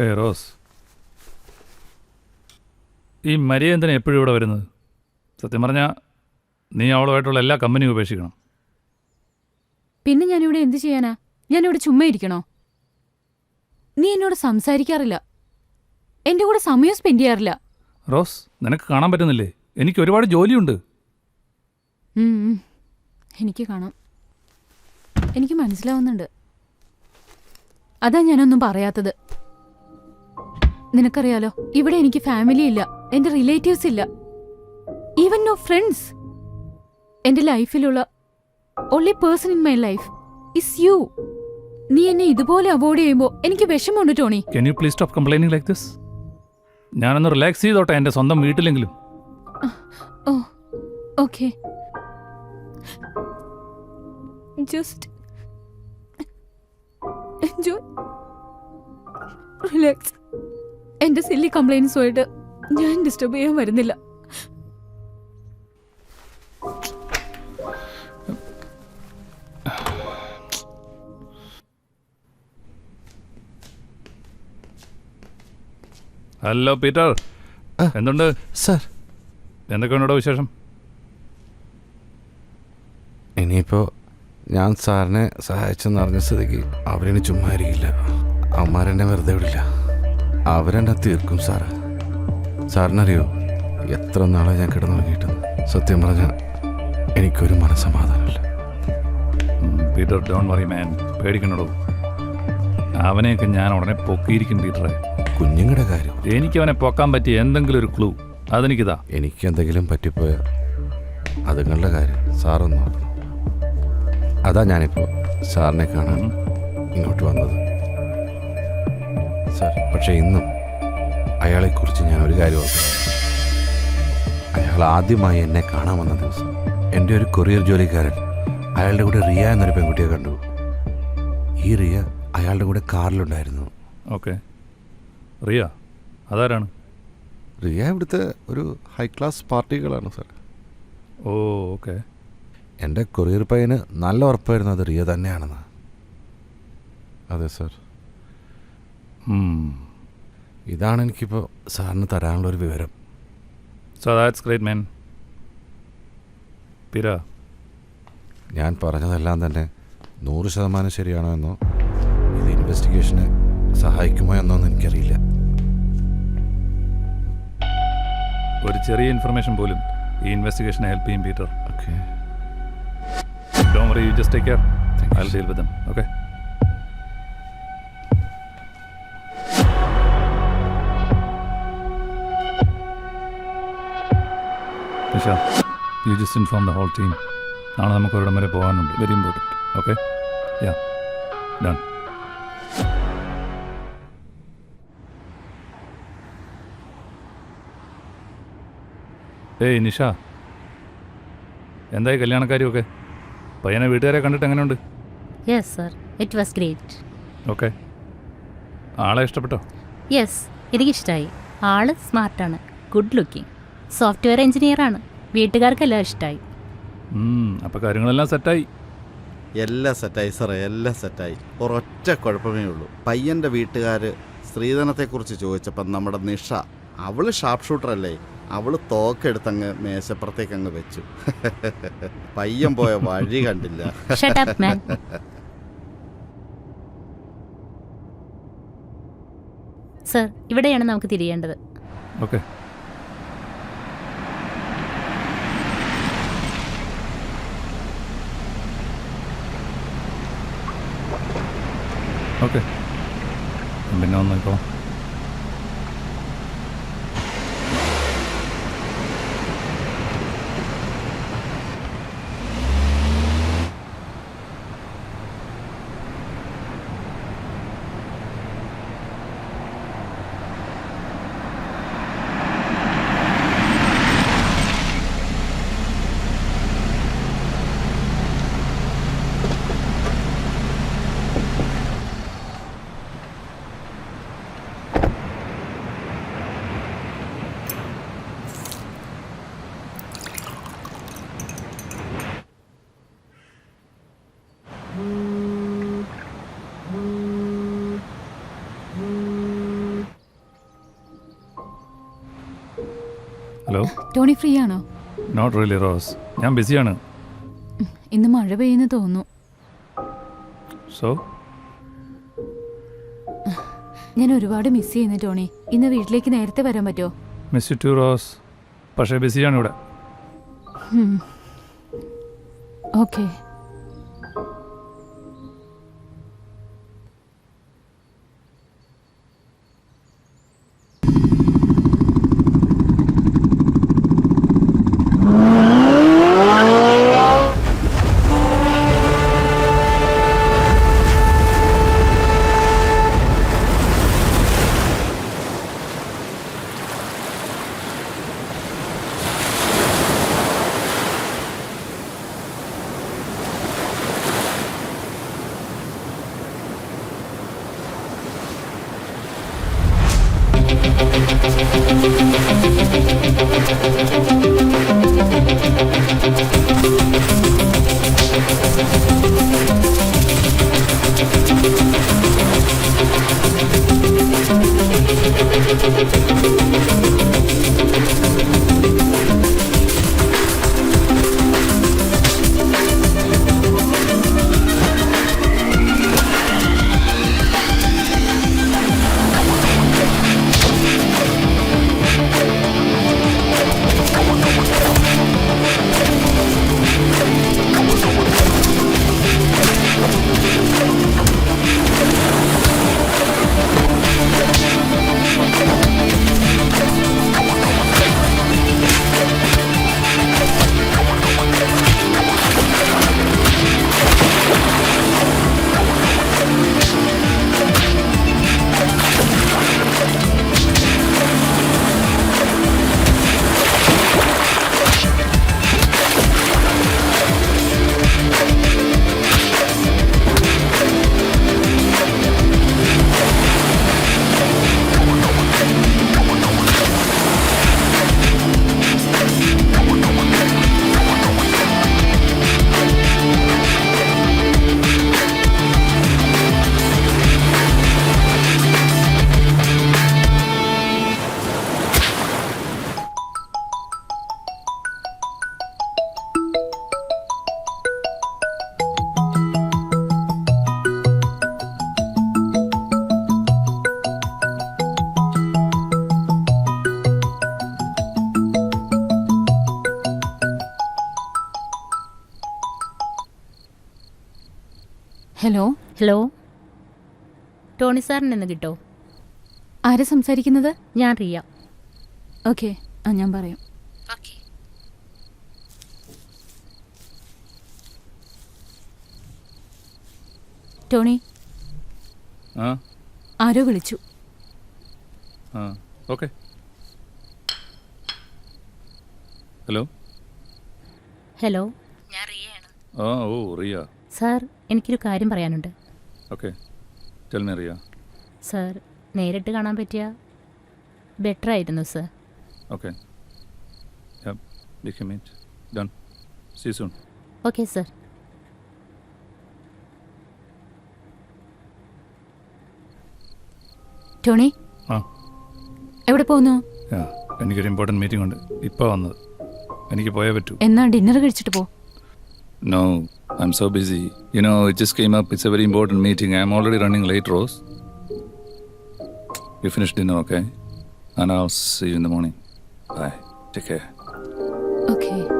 ഏ റോസ്. ഈ മരിയ എന്തിനാ എപ്പോഴും ഇവിടെ വരുന്നത്? സത്യം പറഞ്ഞാൽ നീ അവളുമായിട്ടുള്ള എല്ലാ കമ്പനിയും ഉപേക്ഷിക്കണം. പിന്നെ ഞാനിവിടെ എന്ത് ചെയ്യാനാ? ഞാനിവിടെ ചുമ്മാ ഇരിക്കണോ? നീ എന്നോട് സംസാരിക്കാറില്ല. എന്റെ കൂടെ സമയം സ്പെൻഡ് ചെയ്യാറില്ല. റോസ് നിനക്ക് കാണാൻ പറ്റുന്നില്ലേ? എനിക്ക് ഒരുപാട് ജോലിയുണ്ട്. എനിക്ക് കാണാം. എനിക്ക് മനസ്സിലാവുന്നുണ്ട്. അതാ ഞാനൊന്നും പറയാത്തത്. നിനക്കറിയാലോ ഇവിടെ എനിക്ക് ഫാമിലി ഇല്ല എന്റെ റിലേറ്റീവ്സ് ഇല്ല. ഈവൻ നോ ഫ്രണ്ട്സ് എന്റെ ലൈഫിലുള്ള only person in my life is you നീ എന്നെ ഇതുപോലെ അവോയ്ഡ് ചെയ്യുമ്പോൾ എനിക്ക് വിഷമമുണ്ട് Tony. Can you please stop complaining like this ഞാനൊന്ന് റിലാക്സ് ചെയ്തോട്ടെ എന്റെ സ്വന്തം വീട്ടിലെങ്കിലും. Oh okay. Just enjoy relax എന്റെ സില്ലി കംപ്ലൈൻസുമായിട്ട് ഞാൻ ഡിസ്റ്റർബ് ചെയ്യാൻ വരുന്നില്ല. ഹലോ പീറ്റർ ആ. എന്തുണ്ട്? സർ. എന്തൊക്കെയുണ്ടോ വിശേഷം? ഇനിയിപ്പോൾ ഞാൻ സാറിനെ സഹായിച്ചെന്ന് അറിഞ്ഞ സ്ഥിതിക്ക് അവരെ ചുമ്മാ ഇരിക്കില്ല. അവന്മാരെന്നെ വെറുതെ വിടില്ല. അവരെന്നെ തീർക്കും സാറ്? സാറിനറിയോ എത്ര നാളെ ഞാൻ കിടന്നുറങ്ങിയിട്ടെന്ന്? സത്യം പറഞ്ഞാൽ എനിക്കൊരു മനസ്സമാധാനമില്ല. പീറ്റർ ഡോൺ വറി മാൻ പേടിക്കണടോ അവനെയൊക്കെ ഞാൻ ഉടനെ പൊക്കിയിരിക്കും പീറ്ററെ. കുഞ്ഞുങ്ങളുടെ കാര്യം. എനിക്ക് അവനെ പൊക്കാൻ പറ്റിയ എന്തെങ്കിലും ഒരു ക്ലൂ അതെനിക്കിതാ. എനിക്ക് എന്തെങ്കിലും പറ്റിപ്പോയ അതുങ്ങളുടെ കാര്യം സാറൊന്ന് നോക്കണം. അതാ ഞാനിപ്പോൾ സാറിനെ കാണാൻ ഇങ്ങോട്ട് വന്നത്. സാർ പക്ഷേ ഇന്നും അയാളെക്കുറിച്ച് ഞാൻ ഒരു കാര്യം ഓർക്കുന്നു. അയാൾ ആദ്യമായി എന്നെ കാണാൻ വന്ന ദിവസം എന്റെ ഒരു കൊറിയർ ജോലിക്കാരൻ അയാളുടെ കൂടെ റിയ എന്നൊരു പെൺകുട്ടിയെ കണ്ടു. ഈ റിയ അയാളുടെ കൂടെ കാറിലുണ്ടായിരുന്നു. ഓക്കെ. റിയ അതാരാണ്? റിയ ഇവിടുത്തെ ഒരു ഹൈ ക്ലാസ് പാർട്ടികളാണ് സർ. Oh okay. എന്റെ കൊറിയർ പയ്യന് നല്ല ഉറപ്പായിരുന്നു അത് റിയ തന്നെയാണെന്ന്. അതെ സാർ. ഇതാണ് എനിക്കിപ്പോൾ സാറിന് തരാനുള്ള ഒരു വിവരം. സോ ദാറ്റ്സ് ഗ്രേറ്റ് മാൻ പിര ഞാൻ പറഞ്ഞതെല്ലാം തന്നെ നൂറ് ശതമാനം ശരിയാണോ എന്നോ ഇത് ഇൻവെസ്റ്റിഗേഷന് സഹായിക്കുമോ എന്നോ എനിക്കറിയില്ല. ഒരു ചെറിയ ഇൻഫർമേഷൻ പോലും ഈ ഇൻവെസ്റ്റിഗേഷനെ ഹെൽപ്പ് ചെയ്യും Peter okay don't worry you just take care I will deal with okay Nisha you just inform the whole team നാളെ നമുക്ക് ഒരിടം വരെ പോകാനുണ്ട്. Very important okay yeah done ഏയ് നിഷ. എന്തായി കല്യാണക്കാരിയൊക്കെ? പയ്യനെ വീട്ടുകാരെ കണ്ടിട്ട് എങ്ങനെയുണ്ട്? Yes sir it was great okay ആളെ ഇഷ്ടപ്പെട്ടോ? യെസ് എനിക്കിഷ്ടമായി ആൾ സ്മാർട്ടാണ് ഗുഡ് ലുക്കിംഗ് സോഫ്റ്റ്വെയർ എഞ്ചിനീയറാണ് വീട്ടുകാർക്കെല്ലാം ഇഷ്ടമായി അപ്പൊ കാര്യങ്ങളെല്ലാം സെറ്റായി. എല്ലാം സെറ്റായി സാറേ എല്ലാം സെറ്റായി. ഒരൊറ്റ കുഴപ്പമേ ഉള്ളൂ. പയ്യന്റെ വീട്ടുകാർ സ്ത്രീധനത്തെക്കുറിച്ച് ചോദിച്ചപ്പം നമ്മുടെ നിഷ അവൾ ഷാർപ്പ് ഷൂട്ടറല്ലേ അവൾ തോക്കെടുത്തങ്ങ് മേശപ്പുറത്തേക്ക് അങ്ങ് വെച്ചു. പയ്യൻ പോയ വഴി കണ്ടില്ല. ഷട്ട് അപ്പ് മാൻ സർ ഇവിടെയാണ് നമുക്ക് തിരിയേണ്ടത്. Okay okay. പിന്നെ ഒന്ന് ഹലോ ടോണി ഫ്രീ ആണോ നോട്ട് റിയലി റോസ് ഞാൻ ബിസിയാണ്. ഇന്ന് മഴ പെയ്യുന്നു തോന്നുന്നു. സോ ഞാൻ ഒരുപാട് മിസ് ചെയ്യുന്നു ടോണി. ഇന്ന് വീട്ടിലേക്ക് നേരത്തെ വരാൻ പറ്റുമോ? മിസ് ടു റോസ് പക്ഷേ ബിസിയാണ് ഇവിടെ. Okay We'll be. Hello? Hello? Tony സാറിന് എന്ന് കിട്ടോ? ആരാ സംസാരിക്കുന്നത്? ഞാൻ റിയ. ഓക്കെ ആ ഞാൻ പറയാം. ഓക്കെ. ടോണി? ആ? ആരോ വിളിച്ചു. ആ ഓക്കെ. ഹലോ? ഹലോ? ആ ഓ റിയ. സാർ എനിക്കൊരു കാര്യം പറയാനുണ്ട്. ഓക്കെ. ടെൽമി റിയ. സാർ നേരിട്ട് കാണാൻ പറ്റിയ ബെറ്റർ ആയിരുന്നു sir okay. Done see soon okay sir Tony ആ. എവിടെ പോകുന്നു എനിക്കൊരു ഇമ്പോർട്ടന്റ് മീറ്റിംഗ് ഉണ്ട്. ഇപ്പോൾ വന്നത്. എനിക്ക് പോയേ പറ്റൂ. എന്നാ ഡിന്നർ കഴിച്ചിട്ട് പോ. No, I'm so busy. You know, it just came up. It's a very important meeting. I'm already running late, Rose. You finish dinner, okay? And I'll see you in the morning. Bye. Take care. Okay.